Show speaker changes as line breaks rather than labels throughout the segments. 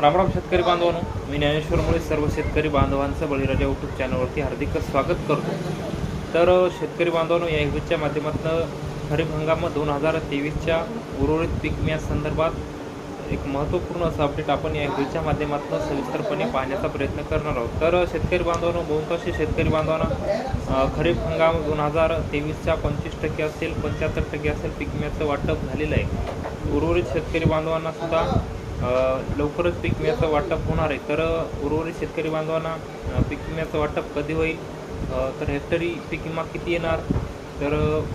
रामराम शेतकरी बांधवांनो मी ज्ञानेश्वरमुळे सर्व शेतकरी बांधवांचं बळीराजा यूट्यूब चॅनलवरती हार्दिक स्वागत करतो. तर शेतकरी बांधवांनो या युट्यूबच्या माध्यमातून खरीप हंगाम दोन हजार तेवीसच्या उर्वरित पीक संदर्भात एक महत्त्वपूर्ण असं अपडेट आपण या युट्यूबच्या माध्यमातून सविस्तरपणे पाहण्याचा प्रयत्न करणार आहोत. तर शेतकरी बांधवांनो बहुतांशी शेतकरी बांधवांना खरीप हंगाम दोन हजार तेवीसच्या पंचवीस टक्के असेल पंच्याहत्तर टक्के असेल पीक वाटप झालेलं आहे. उर्वरित शेतकरी बांधवांना सुद्धा लवकरच पीक विम्याचं वाटप होणार आहे. तर उर्वरित शेतकरी बांधवांना पीक विम्याचं वाटप कधी होईल? तर हेक्टरी पीक विमा किती येणार? तर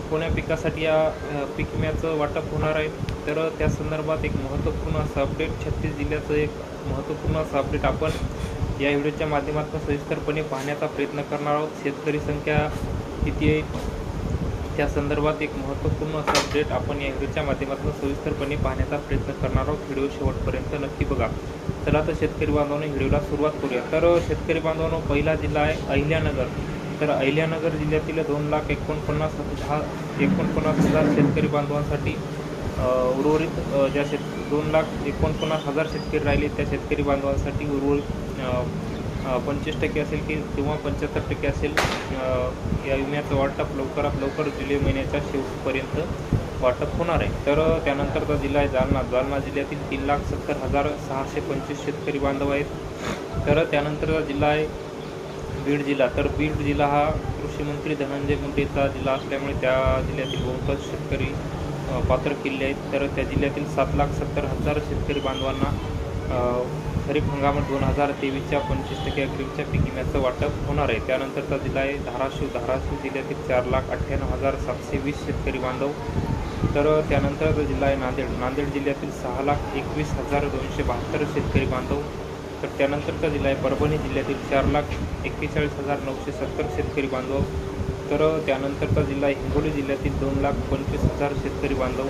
कोण्या पिकासाठी या पीक विम्याचं वाटप होणार आहे? तर त्या संदर्भात एक महत्त्वपूर्ण असं अपडेट छत्तीस जिल्ह्याचं एक महत्त्वपूर्ण असं अपडेट आपण या व्हिडिओच्या माध्यमातून सविस्तरपणे पाहण्याचा प्रयत्न करणार आहोत. शेतकरी संख्या किती आहे? त्या संदर्भात एक महत्त्वपूर्ण असा अपडेट आपण या व्हिडिओच्या माध्यमातून सविस्तरपणे पाहण्याचा प्रयत्न करणार आहोत. व्हिडिओ शेवटपर्यंत नक्की बघा. चला तर शेतकरी बांधवांनी व्हिडिओला सुरुवात करूया. तर शेतकरी बांधवांनो पहिला जिल्हा आहे अहिल्यानगर. तर अहिल्यानगर जिल्ह्यातील दोन लाख एकोणपन्नास दहा एकोणपन्नास हजार शेतकरी बांधवांसाठी उर्वरित ज्या शेत दोन लाख एकोणपन्नास हजार शेतकरी राहिले त्या शेतकरी बांधवांसाठी उर्वरित पंचवीस टक्के असेल की किंवा पंच्याहत्तर टक्के असेल या विम्याचं वाटप लवकरात लवकर जुलै महिन्याच्या शेवटपर्यंत वाटप होणार आहे. तर त्यानंतरचा जिल्हा आहे जालना. जालना जिल्ह्यातील तीन लाख सत्तर हजार सहाशे पंचवीस शेतकरी बांधव आहेत. तर त्यानंतरचा जिल्हा आहे बीड जिल्हा. तर बीड जिल्हा हा कृषीमंत्री धनंजय मुंडेचा जिल्हा असल्यामुळे त्या जिल्ह्यातील बहुतांश शेतकरी पात्र किल्ले आहेत. तर त्या जिल्ह्यातील सात लाख सत्तर हजार शेतकरी बांधवांना खरीप हंगामात दोन हजार तेवीसच्या पंचवीस टक्के अग्रिमच्या पीक विम्याचं वाटप होणार आहे. त्यानंतरचा जिल्हा आहे धाराशिव धाराशिव जिल्ह्यातील चार लाख अठ्ठ्याण्णव हजार सातशे वीस शेतकरी बांधव. तर त्यानंतरचा जिल्हा आहे नांदेड नांदेड जिल्ह्यातील सहा लाख एकवीस हजार दोनशे बहात्तर शेतकरी बांधव. तर त्यानंतरचा जिल्हा आहे परभणी जिल्ह्यातील चार लाख एक्केचाळीस हजार नऊशे सत्तर शेतकरी बांधव. तर त्यानंतरचा जिल्हा आहे हिंगोली जिल्ह्यातील दोन लाख पंचवीस हजार शेतकरी बांधव.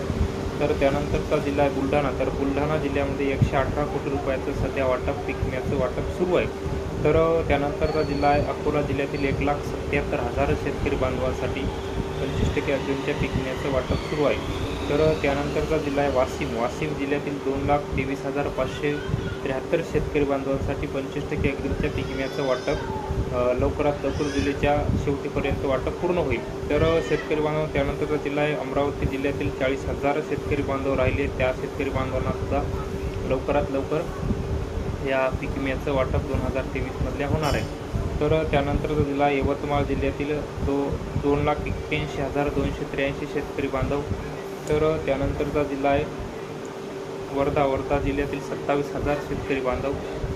तर त्यानंतरचा जिल्हा आहे बुलढाणा. तर बुलढाणा जिल्ह्यामध्ये एकशे अठरा कोटी रुपयाचं सध्या वाटप पिकण्याचं वाटप सुरू आहे. तर त्यानंतरचा जिल्हा आहे अकोला जिल्ह्यातील एक लाख सत्याहत्तर हजार शेतकरी बांधवांसाठी पंचवीस टक्के अजूनच्या पिकण्याचं वाटप सुरू आहे. तर त्यानंतरचा जिल्हा आहे वाशिम. वाशिम जिल्ह्यातील दोन लाख तेवीस हजार पाचशे त्र्याहत्तर शेतकरी बांधवांसाठी पंचवीस टक्के अग्रिमच्या पीक विम्याचं वाटप लवकरात लवकर जिल्ह्याच्या शेवटीपर्यंत वाटप पूर्ण होईल. तर शेतकरी बांधव त्यानंतरचा जिल्हा आहे अमरावती जिल्ह्यातील चाळीस हजार शेतकरी बांधव राहिले. त्या शेतकरी बांधवांनासुद्धा लवकरात लवकर या पीक विम्याचं वाटप दोन हजार तेवीसमधल्या होणार आहे. तर त्यानंतरचा जिल्हा यवतमाळ जिल्ह्यातील तो दोन लाख एक्क्याऐंशी हजार दोनशे त्र्याऐंशी शेतकरी बांधव तर त्यानंतरचा जिल्हा आहे वर्धा. वर्धा जिल्ह्यातील सत्तावीस हजार शेतकरी बांधव.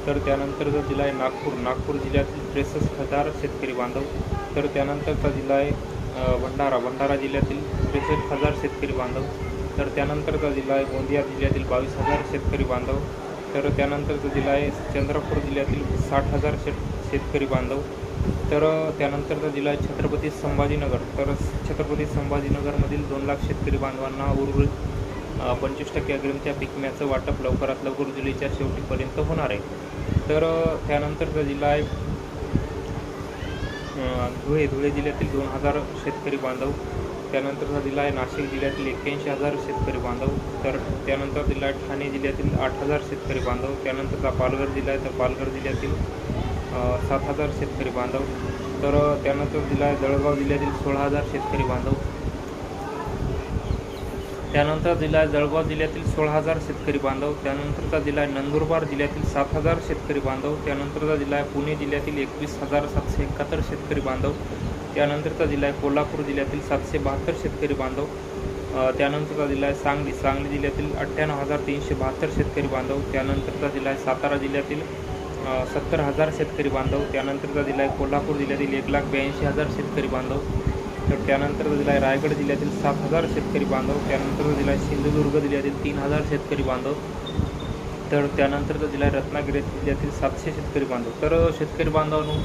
तर त्यानंतरचा जिल्हा आहे नागपूर. नागपूर जिल्ह्यातील त्रेसष्ट हजार शेतकरी बांधव. तर त्यानंतरचा जिल्हा आहे भंडारा. भंडारा जिल्ह्यातील त्रेसष्ट हजार शेतकरी बांधव. तर त्यानंतरचा जिल्हा आहे गोंदिया जिल्ह्यातील बावीस हजार शेतकरी बांधव. तर त्यानंतरचा जिल्हा आहे चंद्रपूर जिल्ह्यातील साठ हजार शेत शेतकरी बांधव. तर त्यानंतरचा जिल्हा छत्रपती संभाजीनगर. तर छत्रपती संभाजीनगरमधील दोन लाख शेतकरी बांधवांना उर्वरित पंचवीस टक्के अग्रिमच्या पिकम्याचं वाटप लवकरात लवकर जुलैच्या शेवटीपर्यंत होणार आहे. तर अ, त्यानंतरचा जिल्हा आहे धुळे धुळे जिल्ह्यातील दोन हजार शेतकरी बांधव त्यानंतरचा जिल्हा आहे नाशिक जिल्ह्यातील एक्क्याऐंशी हजार शेतकरी बांधव तर त्यानंतर जिल्हा आहे ठाणे जिल्ह्यातील आठ हजार शेतकरी बांधव त्यानंतरचा पालघर जिल्हा आहे तर पालघर जिल्ह्यातील सात हजार शेतकरी बांधव. तर त्यानंतर जिल्हा जळगाव जिल्ह्यातील सोळा हजार शेतकरी बांधव. त्यानंतर जिल्हा जळगाव जिल्ह्यातील सोळा हजार शेतकरी बांधव. त्यानंतरचा जिल्हा आहे नंदुरबार जिल्ह्यातील सात हजार शेतकरी बांधव. त्यानंतरचा जिल्हा आहे पुणे जिल्ह्यातील एकवीस हजार सातशे एकाहत्तर शेतकरी बांधव. त्यानंतरचा जिल्हा आहे कोल्हापूर जिल्ह्यातील सातशे बहात्तर शेतकरी बांधव. त्यानंतरचा जिल्हा आहे सांगली. सांगली जिल्ह्यातील अठ्ठ्याण्णव हजार तीनशे बहात्तर शेतकरी बांधव. त्यानंतरचा जिल्हा आहे सातारा जिल्ह्यातील सत्तर हजार शेतकरी बांधव त्यानंतरचा दिला आहे कोल्हापूर जिल्ह्यातील एक लाख ब्याऐंशी हजार शेतकरी बांधव तर त्यानंतरचा दिला आहे रायगड जिल्ह्यातील सात हजार शेतकरी बांधव त्यानंतर दिला आहे सिंधुदुर्ग जिल्ह्यातील तीन हजार शेतकरी बांधव तर त्यानंतरचा जिल्हा आहे रत्नागिरी जिल्ह्यातील सातशे शेतकरी बांधव. तर शेतकरी बांधवांनो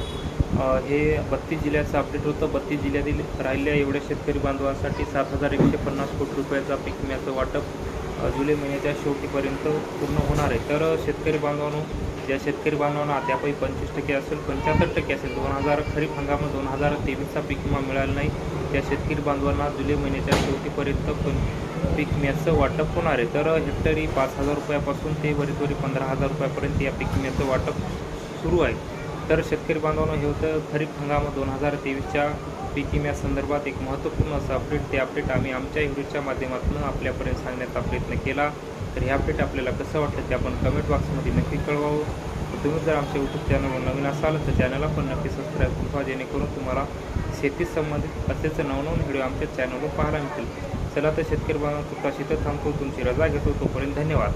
हे बत्तीस जिल्ह्याचं अपडेट होतं. बत्तीस जिल्ह्यातील राहिलेल्या एवढ्या शेतकरी बांधवांसाठी सात हजार एकशे पन्नास कोटी रुपयाचा पीक विम्याचं वाटप जुलै महिन्याच्या शेवटीपर्यंत पूर्ण होणार आहे. तर शेतकरी बांधवांनो ज्या शेतकरी बांधवांना अद्यापही पंचवीस टक्के असेल पंच्याहत्तर टक्के असेल दोन हजार खरीप हंगामात दोन हजार तेवीसचा पीक विमा मिळाला नाही. त्या शेतकरी बांधवांना जुलै महिन्याच्या शेवटीपर्यंत पण पीक विम्याचं वाटप होणार आहे. तर हेक्टरी पाच हजार रुपयापासून ते वरीतवरी पंधरा हजार रुपयापर्यंत या पीक विम्याचं वाटप सुरू आहे. तर शेतकरी बांधवांनो हे होतं खरीप हंगाम दोन हजार तेवीसच्या पीक विम्यासंदर्भात एक महत्त्वपूर्ण असं अपडेट ते अपडेट आम्ही आमच्या व्हिडिओच्या माध्यमातून आपल्यापर्यंत सांगण्याचा प्रयत्न केला. तर हे अपडेट आपल्याला कसं वाटतं ते आपण कमेंट बॉक्समध्ये नक्की कळवावं. तुम्ही जर आमच्या यूट्यूब चॅनलवर नवीन असाल तर चॅनलला पण नक्की सबस्क्राईब करा. जेणेकरून तुम्हाला शेती संबंधित असेच नवनवीन व्हिडिओ आमच्या चॅनलवर पाहायला मिळतील. चला तर शेतकरी बांधव तुमचा शेतात थांबतो. तुमची रजा घेतो. तोपर्यंत धन्यवाद.